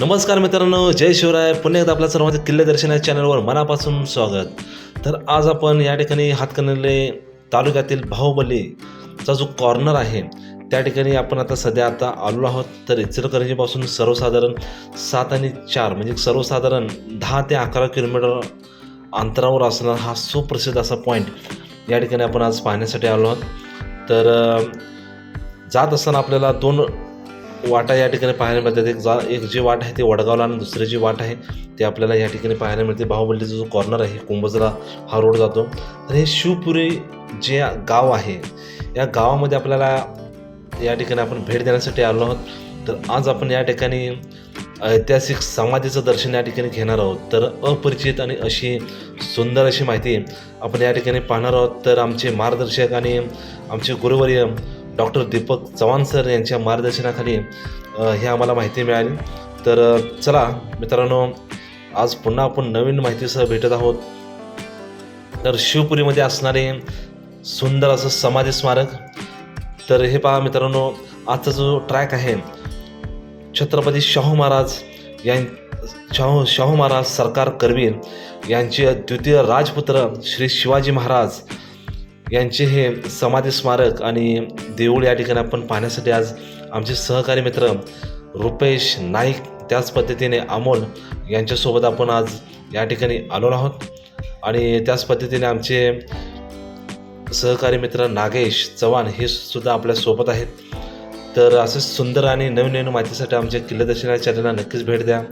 नमस्कार मित्रांनो जय शिवराय. पुन्हा एकदा आपल्या सर्वांचं किल्ले दर्शन या चॅनलवर मनापासून स्वागत. तर आज आपण या ठिकाणी हातकणले तालुक्यातील बाहुबलीचा जो कॉर्नर आहे त्या ठिकाणी आपण आता सध्या आता आलो आहोत. तर इचलकरंजीपासून सर्वसाधारण सात आणि चार म्हणजे सर्वसाधारण दहा ते अकरा किलोमीटर अंतरावर असणारा हा सुप्रसिद्ध असा पॉईंट या ठिकाणी आपण आज पाहण्यासाठी आलो आहोत. तर जात असताना आपल्याला दोन वाटा या ठिकाणी पाहायला मिळतात. एक जा एक जी वाट आहे ती वडगावला आणि दुसरी जी वाट आहे ते आपल्याला या ठिकाणी पाहायला मिळते. बाहुबलीचा जो कॉर्नर आहे कुंभजला हा रोड जातो. तर हे शिवपुरी जे गाव आहे या गावामध्ये आपल्याला या ठिकाणी आपण भेट देण्यासाठी आलो आहोत. तर आज आपण या ठिकाणी ऐतिहासिक समाधीचं दर्शन या ठिकाणी घेणार आहोत. तर अपरिचित आणि अशी सुंदर अशी माहिती आपण या ठिकाणी पाहणार आहोत. तर आमचे मार्गदर्शक आणि आमचे गुरुवर्य डॉक्टर दीपक चव्हाण सर यांच्या मार्गदर्शनाखाली हे आम्हाला माहिती मिळाली. तर चला मित्रांनो आज पुन्हा आपण नवीन माहितीसह भेटत आहोत. तर शिवपुरीमध्ये असणारे सुंदर असं समाधी स्मारक. तर हे पहा मित्रांनो आजचा जो ट्रॅक आहे छत्रपती शाहू महाराज यां शाहू शाहू महाराज सरकार करवीर यांचे द्वितीय राजपुत्र श्री शिवाजी महाराज यांचे हे समाधी स्मारक आणि देऊळ या ठिकाणी आपण पाहण्यासाठी आज आमचे सहकारी मित्र रुपेश नाईक त्याच पद्धतीने अमोल यांच्यासोबत आपण आज या ठिकाणी आलो आहोत. आणि त्याच पद्धतीने आमचे सहकारी मित्र नागेश चव्हाण हे सुद्धा आपल्यासोबत आहेत. तर असे सुंदर आणि नवीन नवीन माहितीसाठी आमच्या किल्लेदर्शन या चॅनलला नक्कीच भेट द्या.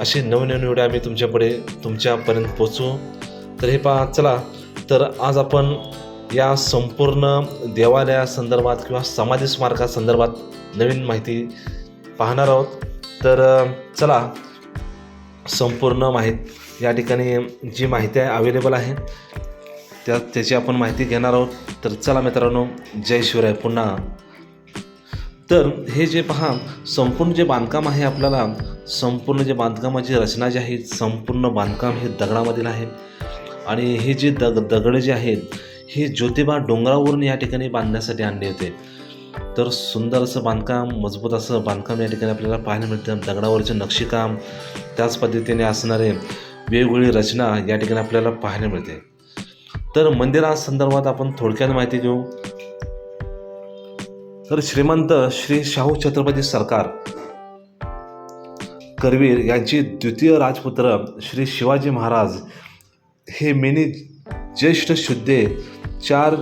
असे नवीन नवीन व्हिडिओ आम्ही तुमच्यापुढे तुमच्यापर्यंत पोचवू तर हे पहा चला. तर आज आपण या संपूर्ण देवालयासंदर्भात किंवा समाधी स्मारकासंदर्भात नवीन माहिती पाहणार आहोत. तर चला संपूर्ण माहिती या ठिकाणी जी माहिती आहे अवेलेबल आहे त्या त्याची आपण माहिती घेणार आहोत. तर चला मित्रांनो जय शिवराय पुन्हा. तर हे जे पहा संपूर्ण जे बांधकाम आहे आपल्याला संपूर्ण जे बांधकामाची रचना जी आहे संपूर्ण बांधकाम हे दगडामधील आहे. आणि हे जे दग दगड जे आहेत हे ज्योतिबा डोंगरावरून या ठिकाणी बांधण्यासाठी आणले होते. तर सुंदर असं बांधकाम मजबूत असं बांधकाम या ठिकाणी आपल्याला पाहायला मिळतं. दगडावरचे नक्षीकाम त्याच पद्धतीने असणारे वेगवेगळी रचना या ठिकाणी आपल्याला पाहायला मिळते. तर मंदिरासंदर्भात आपण थोडक्यात माहिती घेऊ. तर श्रीमंत श्री शाहू छत्रपती सरकार करवीर यांचे द्वितीय राजपुत्र श्री शिवाजी महाराज हे मिनी ज्येष्ठ शुद्धे चार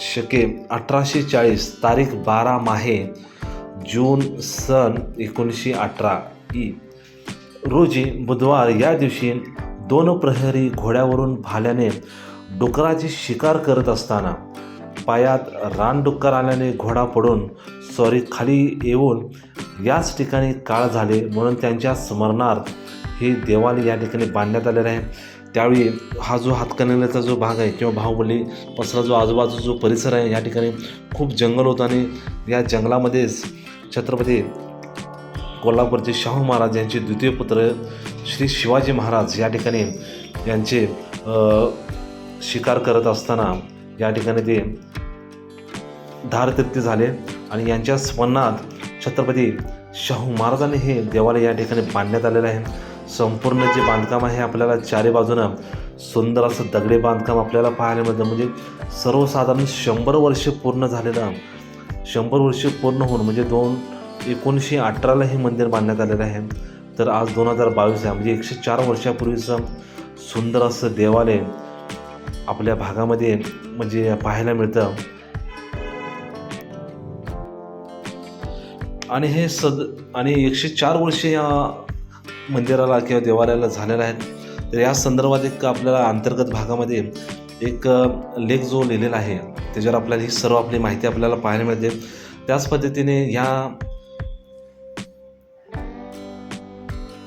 शके अठराशे चाळीस तारीख बारा माहे जून सन एकोणीसशे अठरा ई रोजी बुधवार या दिवशी दोन प्रहरी घोड्यावरून भाल्याने डुकराची शिकार करत असताना पायात रानडुक्कर आल्याने घोडा पडून सॉरी खाली येऊन याच ठिकाणी काळ झाले म्हणून त्यांच्या स्मरणार्थ हे देवालय या ठिकाणी बांधण्यात आलेलं आहे. त्यावेळी हा जो हातकणंगल्याचा जो भाग आहे किंवा बाहुबली पसरा जो आजूबाजू जो परिसर आहे या ठिकाणी खूप जंगल होतं आणि या जंगलामध्येच छत्रपती कोल्हापूरचे शाहू महाराज यांचे द्वितीय पुत्र श्री शिवाजी महाराज या ठिकाणी यांचे शिकार करत असताना या ठिकाणी ते धारतृप्ती झाले आणि यांच्या स्मरणात छत्रपती शाहू महाराजांनी हे देवालय या ठिकाणी बांधण्यात आलेलं आहे. संपूर्ण जे बांधकाम आहे आपल्याला चारी बाजूनं सुंदर असं दगडी बांधकाम आपल्याला पाहायला मिळतं. म्हणजे सर्वसाधारण शंभर वर्ष पूर्ण झालेलं शंभर वर्ष पूर्ण होऊन म्हणजे दोन एकोणीसशे अठराला हे मंदिर बांधण्यात आलेलं आहे. तर आज दोन हजार बावीस आहे. म्हणजे एकशे चार वर्षापूर्वीचं सुंदर असं देवालय आपल्या भागामध्ये म्हणजे पाहायला मिळतं. आणि हे सद आणि एकशे चार वर्ष या मंदिराला किंवा देवालयाला झालेलं आहेत तर या संदर्भात एक आपल्याला अंतर्गत भागामध्ये एक लेख जो लिहिलेला आहे त्याच्यावर आपल्याला ही सर्व आपली माहिती आपल्याला पाहायला मिळते. त्याच पद्धतीने ह्या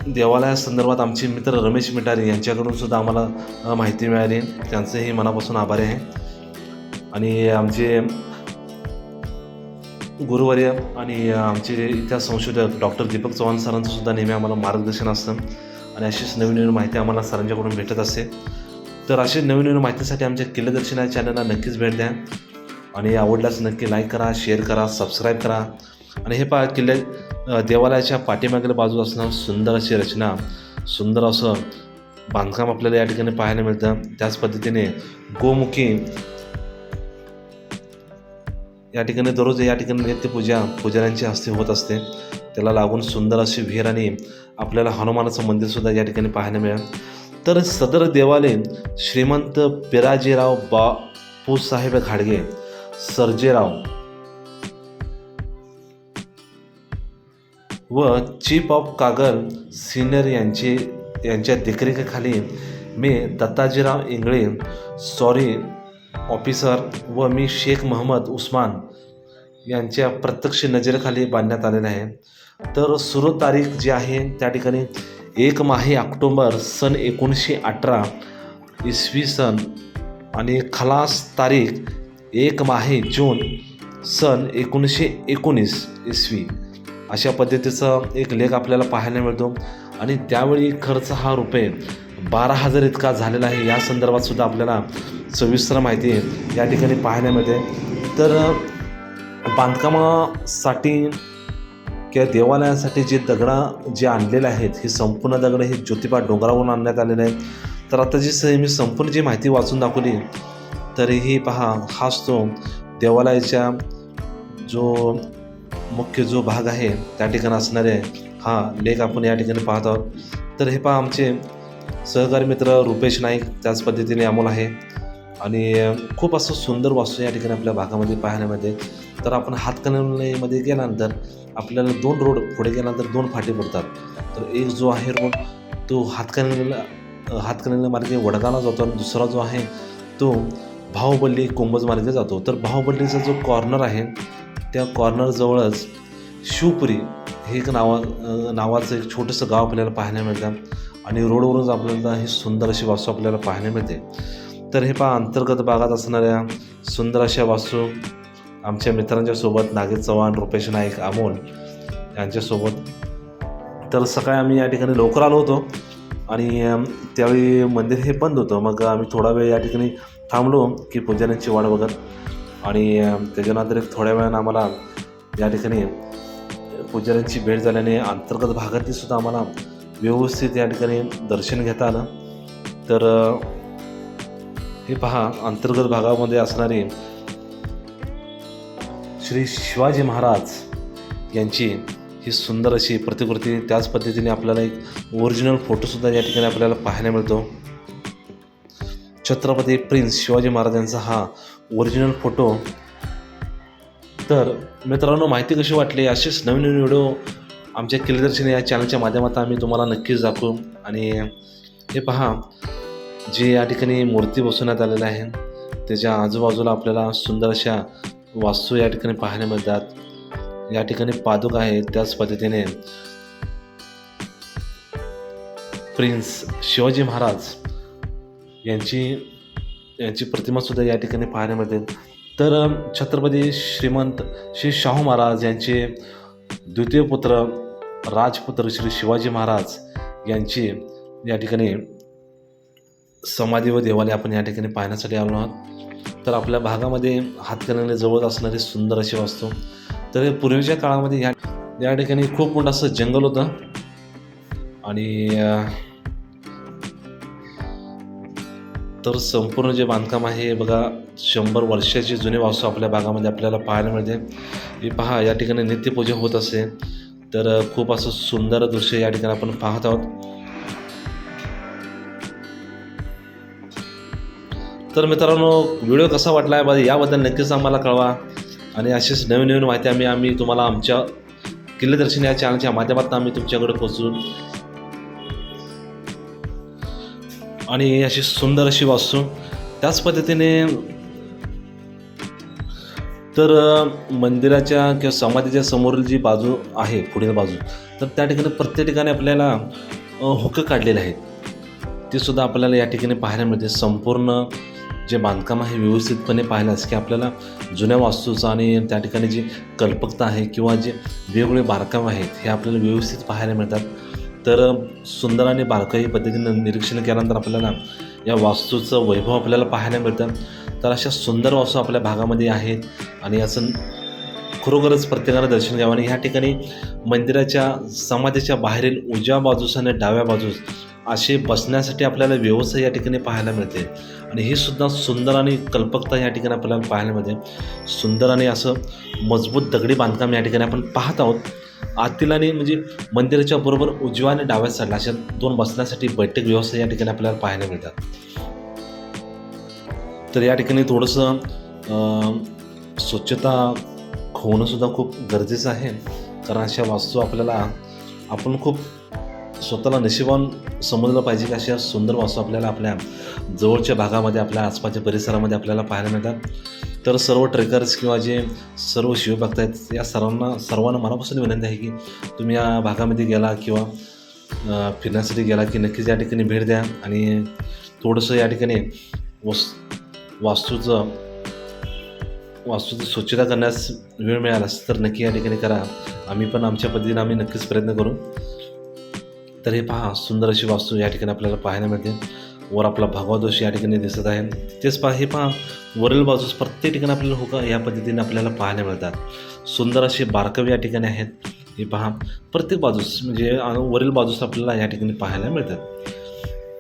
देवालयासंदर्भात आमचे मित्र रमेश मिटारे यांच्याकडून सुद्धा आम्हाला माहिती मिळाली. त्यांचेही मनापासून आभारी आहे. आणि आमचे गुरुवर्य आणि आमचे इतिहास संशोधक डॉक्टर दीपक चव्हाण सरांचं सुद्धा नेहमी आम्हाला मार्गदर्शन असतं आणि अशीच नवीन नवीन माहिती आम्हाला सरांच्याकडून भेटत असते. तर अशी नवीन नवीन माहितीसाठी आमच्या किल्लेदर्शन या चॅनलला नक्कीच भेट द्या आणि आवडल्यास नक्की लाईक करा शेअर करा सबस्क्राईब करा. आणि हे पहा किल्ले देवालयाच्या पाठीमागील बाजू असणार सुंदर अशी रचना सुंदर असं बांधकाम आपल्याला या ठिकाणी पाहायला मिळतं. त्याच पद्धतीने गोमुखी या ठिकाणी दररोज या ठिकाणी नित्यपूजा पुजाऱ्यांची हस्ते होत असते. त्याला लागून सुंदर अशी विहीर आणि आपल्याला हनुमानाचं मंदिरसुद्धा या ठिकाणी पाहायला मिळेल. तर सदर देवालय श्रीमंत पिराजीराव बापूसाहेब घाडगे सर्जेराव व चीफ ऑफ कागल सिनियर यांचे यांच्या देखरेखीखाली मी दत्ताजीराव इंगळे सॉरी ऑफिसर व मी शेख महम्मद उस्मान यांच्या प्रत्यक्ष नजरेखाली बांधण्यात आलेलं आहे. तर सुरू तारीख जी आहे त्या ठिकाणी एक माहे ऑक्टोंबर सन एकोणीसशे अठरा इसवी सन आणि खलास तारीख एक माहे जून सन एकोणीसशे एकोणीस इसवी. अशा पद्धतीचा एक लेख आपल्याला पाहायला मिळतो आणि त्यावेळी खर्च हा रुपये बारा हजार इतका झालेला आहे. या संदर्भात सुद्धा आपल्याला सविस्तर माहिती या ठिकाणी पाहायला मिळते तर बांधकामासाठी किंवा देवालयासाठी जे दगडं जे आणलेले आहेत ही संपूर्ण दगडं हे ज्योतिबा डोंगरावरून आणण्यात आलेले आहेत. तर आता जी स मी संपूर्ण जी माहिती वाचून दाखवली तरीही पहा हाच तो देवालयाच्या जो मुख्य जो भाग आहे त्या ठिकाणी असणारे हा लेख आपण या ठिकाणी पाहत आहोत. तर हे पहा आमचे सहकारी मित्र रुपेश नाईक त्याच पद्धतीने अमोल आहे. आणि खूप असं सुंदर वास्तू या ठिकाणी आपल्या भागामध्ये पाहायला मिळते. तर आपण हातकणंगलेमध्ये गेल्यानंतर आपल्याला दोन रोड पुढे गेल्यानंतर दोन फाटे पडतात. तर एक जो आहे रोड तो हातकणंगलेला हातकणंगले मार्गे वडगाला जातो आणि दुसरा जो आहे तो भाऊबल्ली कुंभज मार्गे जातो. तर भाऊबल्लीचा जो कॉर्नर आहे त्या कॉर्नरजवळच शिवपुरी हे एक नावा नावाचं एक छोटंसं गाव आपल्याला पाहायला मिळतं. आणि रोडवरूनच आपल्याला ही सुंदर अशी वास्तू आपल्याला पाहायला मिळते. तर हे पहा अंतर्गत भागात असणाऱ्या सुंदर अशा वास्तू आमच्या मित्रांच्या सोबत नागेश चव्हाण रुपेश नाईक अमोल यांच्यासोबत. तर सकाळी आम्ही या ठिकाणी लवकर आलो होतो आणि त्यावेळी मंदिर हे बंद होतं. मग आम्ही थोडा वेळ या ठिकाणी थांबलो की पुजाऱ्यांची वाट बघत आणि त्याच्यानंतर एक थोड्या वेळानं आम्हाला या ठिकाणी पुजाऱ्यांची भेट झाल्याने अंतर्गत भागातली सुद्धा आम्हाला व्यवस्थित या ठिकाणी दर्शन घेता आलं. तर हे पहा अंतर्गत भागामध्ये असणारे श्री शिवाजी महाराज यांची ही सुंदर अशी प्रतिकृती त्याच पद्धतीने आपल्याला एक ओरिजिनल फोटोसुद्धा या ठिकाणी आपल्याला पाहायला मिळतो. छत्रपती प्रिन्स शिवाजी महाराजांचा हा ओरिजिनल फोटो तर मित्रांनो माहिती कशी वाटली? असेच नवीन नवीन व्हिडिओ आमच्या किल्लेदर्शन या चॅनलच्या माध्यमातून आम्ही तुम्हाला नक्कीच दाखवू. आणि हे पहा जे या ठिकाणी मूर्ती बसवण्यात आलेल्या आहे त्याच्या आजूबाजूला आपल्याला सुंदर अशा वास्तू या ठिकाणी पाहायला मिळतात. या ठिकाणी पादुक आहेत त्याच पद्धतीने प्रिन्स शिवाजी महाराज यांची यांची प्रतिमासुद्धा या ठिकाणी पाहायला मिळते. तर छत्रपती श्रीमंत श्री शाहू महाराज यांचे द्वितीय पुत्र राजपुत्र श्री शिवाजी महाराज यांची या ठिकाणी समाधी व देवालय आपण या ठिकाणी पाहण्यासाठी आलो आहोत. तर आपल्या भागामध्ये हातकणंगले जवळ असणारी सुंदर अशी वास्तू. तर हे पूर्वीच्या काळामध्ये या या ठिकाणी खूप मोठं असं जंगल होतं. आणि तर संपूर्ण जे बांधकाम आहे हे बघा शंभर वर्षाची जुनी वास्तू आपल्या भागामध्ये आपल्याला पाहायला मिळते. हे पहा या ठिकाणी नित्यपूजा होत असे. तर खूप असं सुंदर दृश्य या ठिकाणी आपण पाहत आहोत. तर मित्रांनो व्हिडिओ कसा वाटला आहे बा याबद्दल नक्कीच आम्हाला कळवा. आणि अशीच नवीन नवीन माहिती आम्ही आम्ही तुम्हाला आमच्या किल्लेदर्शन या चॅनलच्या माध्यमातून आम्ही तुमच्याकडे पोहोचून आणि अशी सुंदर अशी वाचू त्याच पद्धतीने तर मंदिराच्या किंवा समाधीच्या समोरील जी बाजू आहे पुढील बाजू तर त्या ठिकाणी प्रत्येक ठिकाणी आपल्याला हुकं काढलेले आहेत. ते सुद्धा आपल्याला या ठिकाणी पाहायला मिळते. संपूर्ण जे बांधकाम आहे व्यवस्थितपणे पाहिल्यास की आपल्याला जुन्या वास्तूचं आणि त्या ठिकाणी जी कल्पकता आहे किंवा जे वेगवेगळे बारकाम आहेत हे आपल्याला व्यवस्थित पाहायला मिळतात. तर सुंदर आणि बारकाई पद्धतीनं निरीक्षण केल्यानंतर आपल्याला या वास्तूचं वैभव आपल्याला पाहायला मिळतं. तर अशा सुंदर वास्तू आपल्या भागामध्ये आहेत आणि याचं खरोखरच प्रत्येकाला दर्शन घ्यावं. आणि ह्या ठिकाणी मंदिराच्या समाधीच्या बाहेरील उजव्या बाजूस आणि डाव्या बाजूस असे बसण्यासाठी आपल्याला व्यवस्था या ठिकाणी पाहायला मिळते. आणि ही सुद्धा सुंदर आणि कल्पकता या ठिकाणी आपल्याला पाहायला मिळते. सुंदर आणि असं मजबूत दगडी बांधकाम या ठिकाणी आपण पाहत आहोत. आतील आणि म्हणजे मंदिराच्या बरोबर उजव्या आणि डाव्या साईडला अशा दोन बसण्यासाठी बैठक व्यवस्था या ठिकाणी आपल्याला पाहायला मिळतात. तर या ठिकाणी थोडंसं स्वच्छता होणंसुद्धा खूप गरजेचं आहे. कारण अशा वास्तू आपल्याला आपण खूप स्वतःला नशिबान समजलं पाहिजे की अशा सुंदर वास्तू आपल्याला आपल्या जवळच्या भागामध्ये आपल्या आसपासच्या परिसरामध्ये आपल्याला पाहायला मिळतात. तर सर्व ट्रेकर्स किंवा जे सर्व शिवभक्त आहेत या सर्वांना सर्वांना मनापासून विनंती आहे की तुम्ही या भागामध्ये गेला किंवा फिरण्यासाठी गेला की नक्कीच या ठिकाणी भेट द्या. आणि थोडंसं या ठिकाणी वस् वास्तूचं वास्तूची स्वच्छता करण्यास वेळ मिळालास तर नक्की या ठिकाणी करा. आम्ही पण आमच्या पद्धतीने आम्ही नक्कीच प्रयत्न करू. तर हे पहा सुंदर अशी वास्तू या ठिकाणी आपल्याला पाहायला मिळते. वर आपला भगवा दोष या ठिकाणी दिसत आहे. तेच पहा हे पहा वरील बाजूस प्रत्येक ठिकाणी आपल्याला होका या पद्धतीने आपल्याला पाहायला मिळतात. सुंदर असे बारकावे या ठिकाणी आहेत. हे पहा प्रत्येक बाजूस म्हणजे वरील बाजूस आपल्याला या ठिकाणी पाहायला मिळतात.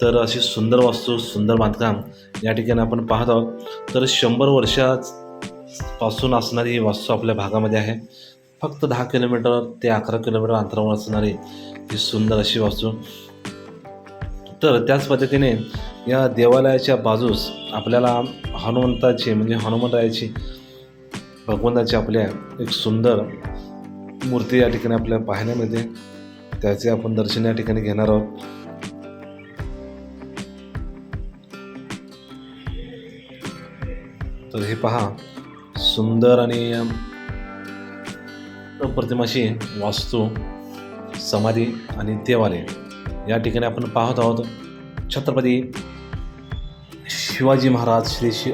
तर अशी सुंदर वास्तू सुंदर बांधकाम या ठिकाणी आपण पाहत आहोत. तर शंभर वर्षापासून असणारी ही वास्तू आपल्या भागामध्ये आहे. फक्त दहा किलोमीटर ते अकरा किलोमीटर अंतरावर असणारी ही सुंदर अशी वास्तू. तर त्याच पद्धतीने या देवालयाच्या बाजूस आपल्याला हनुमंताची म्हणजे हनुमंतरायाची भगवंताची आपल्या एक सुंदर मूर्ती या ठिकाणी आपल्याला पाहायला मिळते. त्याचे आपण दर्शन या ठिकाणी घेणार आहोत. तर हे पहा सुंदर आणि प्रतिमाशी वास्तू समाधी आणि देवालय. या ठिकाणी आपण पाहत आहोत छत्रपती शिवाजी महाराज श्री शि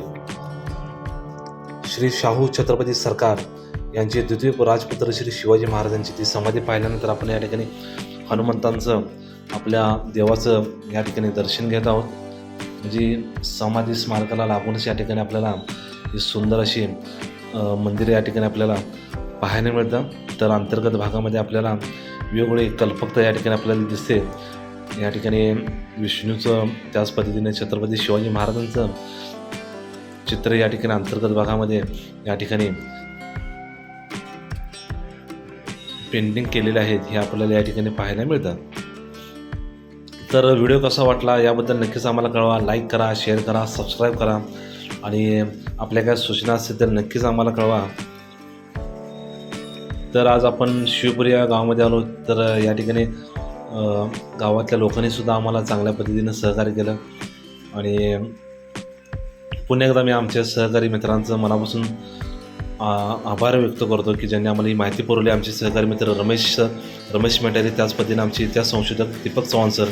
श्री शाहू छत्रपती सरकार यांचे द्वितीय राजपुत्र श्री शिवाजी महाराजांची ती समाधी पाहिल्यानंतर आपण या ठिकाणी हनुमंतांचं आपल्या देवाचं या ठिकाणी दर्शन घेत आहोत. म्हणजे समाधी स्मारकाला लागूनच या ठिकाणी आपल्याला ही सुंदर अशी मंदिरं या ठिकाणी आपल्याला पाहायला मिळतं तर अंतर्गत भागामध्ये आपल्याला वेगवेगळी कल्पकता या ठिकाणी आपल्याला दिसते. या ठिकाणी विष्णूचं त्याच पद्धतीने छत्रपती शिवाजी महाराजांचं चित्र या ठिकाणी अंतर्गत भागामध्ये या ठिकाणी पेंटिंग केलेले आहेत हे आपल्याला या ठिकाणी पाहायला मिळतं तर व्हिडिओ कसा वाटला याबद्दल नक्कीच आम्हाला कळवा. लाईक करा शेअर करा सबस्क्राईब करा. आणि आपल्या काय सूचना असतील तर नक्कीच आम्हाला कळवा. तर आज आपण शिवपुरी या गावामध्ये आलो. तर या ठिकाणी गावातल्या लोकांनी सुद्धा आम्हाला चांगल्या पद्धतीनं सहकार्य केलं. आणि पुन्हा एकदा मी आमच्या सहकारी मित्रांचं मनापासून आभार व्यक्त करतो की ज्यांनी आम्हाला ही माहिती पुरवली. आमचे सहकारी मित्र रमेश सर रमेश मेटारी त्याच पद्धतीने आमचे इतिहास संशोधक दीपक चव्हाण सर